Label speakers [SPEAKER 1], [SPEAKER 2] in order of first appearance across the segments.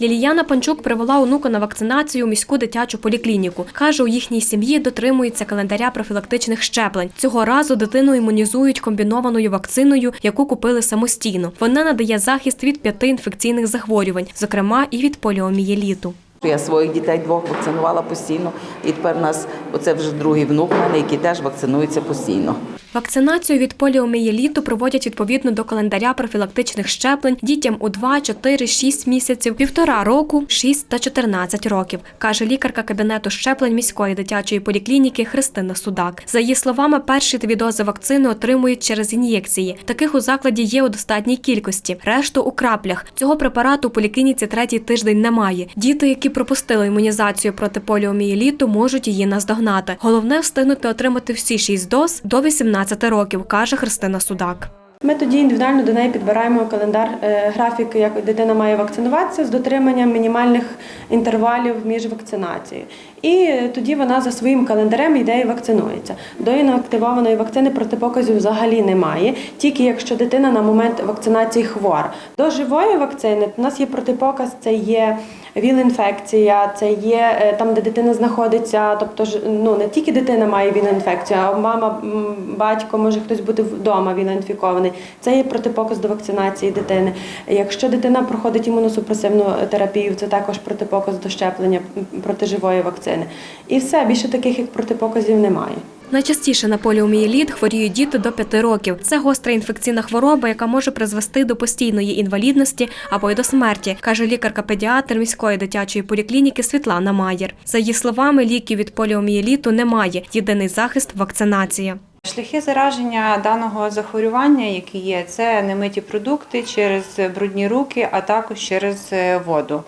[SPEAKER 1] Ліліяна Панчук привела онука на вакцинацію у міську дитячу поліклініку. Каже, у їхній сім'ї дотримується календаря профілактичних щеплень. Цього разу дитину імунізують комбінованою вакциною, яку купили самостійно. Вона надає захист від п'яти інфекційних захворювань, зокрема і від поліомієліту.
[SPEAKER 2] Я своїх дітей двох вакцинувала постійно, і тепер у нас оце вже другий внук який теж вакцинується постійно.
[SPEAKER 1] Вакцинацію від поліомієліту проводять відповідно до календаря профілактичних щеплень дітям у 2, 4, 6 місяців, півтора року, 6 та 14 років, каже лікарка кабінету щеплень міської дитячої поліклініки Христина Судак. За її словами, перші дві дози вакцини отримують через ін'єкції. Таких у закладі є у достатній кількості, решту у краплях. Цього препарату у поліклініці третій тиждень немає. Діти, які пропустили імунізацію проти поліомієліту, можуть її наздогнати. Головне встигнути отримати всі шість доз до 18 років, каже Христина Судак.
[SPEAKER 3] Ми тоді індивідуально до неї підбираємо календар, е, графік, як дитина має вакцинуватися з дотриманням мінімальних інтервалів між вакцинацією. І тоді вона за своїм календарем йде і вакцинується. До інактивованої вакцини протипоказів взагалі немає, тільки якщо дитина на момент вакцинації хвора. До живої вакцини у нас є протипоказ, це є ВІЛ-інфекція, це є е, там, де дитина знаходиться. Тобто ну не тільки дитина має ВІЛ-інфекцію, а мама, батько, може хтось бути вдома ВІЛ-інфікований. Це є протипоказ до вакцинації дитини. Якщо дитина проходить імуносупресивну терапію, це також протипоказ до щеплення проти живої вакцини. І все більше таких як протипоказів немає.
[SPEAKER 1] Найчастіше на поліомієліт хворіють діти до 5 років. Це гостра інфекційна хвороба, яка може призвести до постійної інвалідності або й до смерті, каже лікарка-педіатр міської дитячої поліклініки Світлана Маєр. За її словами, ліків від поліомієліту немає. Єдиний захист вакцинація.
[SPEAKER 4] Шляхи зараження даного захворювання, які є, це немиті продукти через брудні руки, а також через е, воду.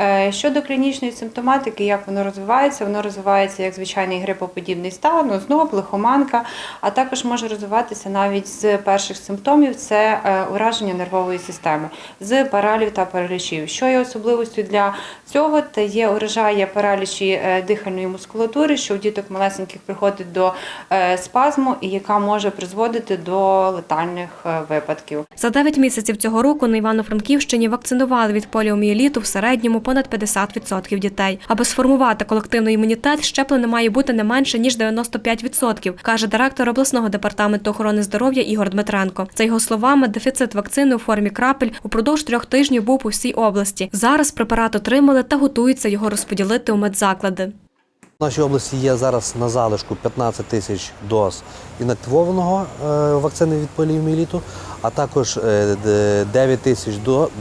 [SPEAKER 4] Е, Щодо клінічної симптоматики, як воно розвивається, воно розвивається як звичайний грипоподібний стан, озноб, лихоманка, а також може розвиватися навіть з перших симптомів це е, ураження нервової системи, з паралів та паралічів. Що є особливістю для цього, це є уражає паралічі дихальної мускулатури, що у діток малесеньких приходить до спазму яка може призводити до летальних е, випадків.
[SPEAKER 1] За 9 місяців цього року на Івано-Франківщині вакцинували від поліомієліту в середньому понад 50% дітей. Аби сформувати колективний імунітет, щеплення має бути не менше ніж 95%, каже директор обласного департаменту охорони здоров'я Ігор Дмитренко. За його словами, дефіцит вакцини у формі крапель упродовж трьох тижнів був у всій області. Зараз препарат отримали та готуються його розподілити у медзаклади.
[SPEAKER 5] В нашій області є зараз на залишку 15 тисяч доз інактивованого е, вакцини від поліомієліту, а також е, 9 тисяч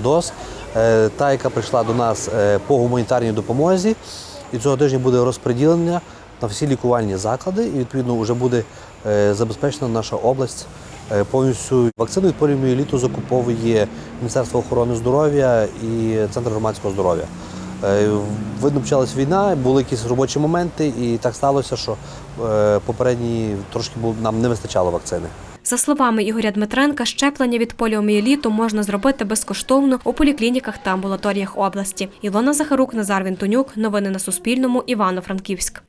[SPEAKER 5] доз, е, та, яка прийшла до нас е, по гуманітарній допомозі. І цього тижня буде розподілення на всі лікувальні заклади, і відповідно вже буде е, забезпечена наша область е, повністю. Вакцину від поліомієліту закуповує Міністерство охорони здоров'я і Центр громадського здоров'я. Е, Видно, почалась війна, були якісь робочі моменти, і так сталося, що е, попередні трошки нам не вистачало вакцини.
[SPEAKER 1] За словами Ігоря Дмитренка, щеплення від поліомієліту можна зробити безкоштовно у поліклініках та амбулаторіях області. Ілона Захарук, Назар Вінтонюк. Новини на Суспільному. Івано-Франківськ.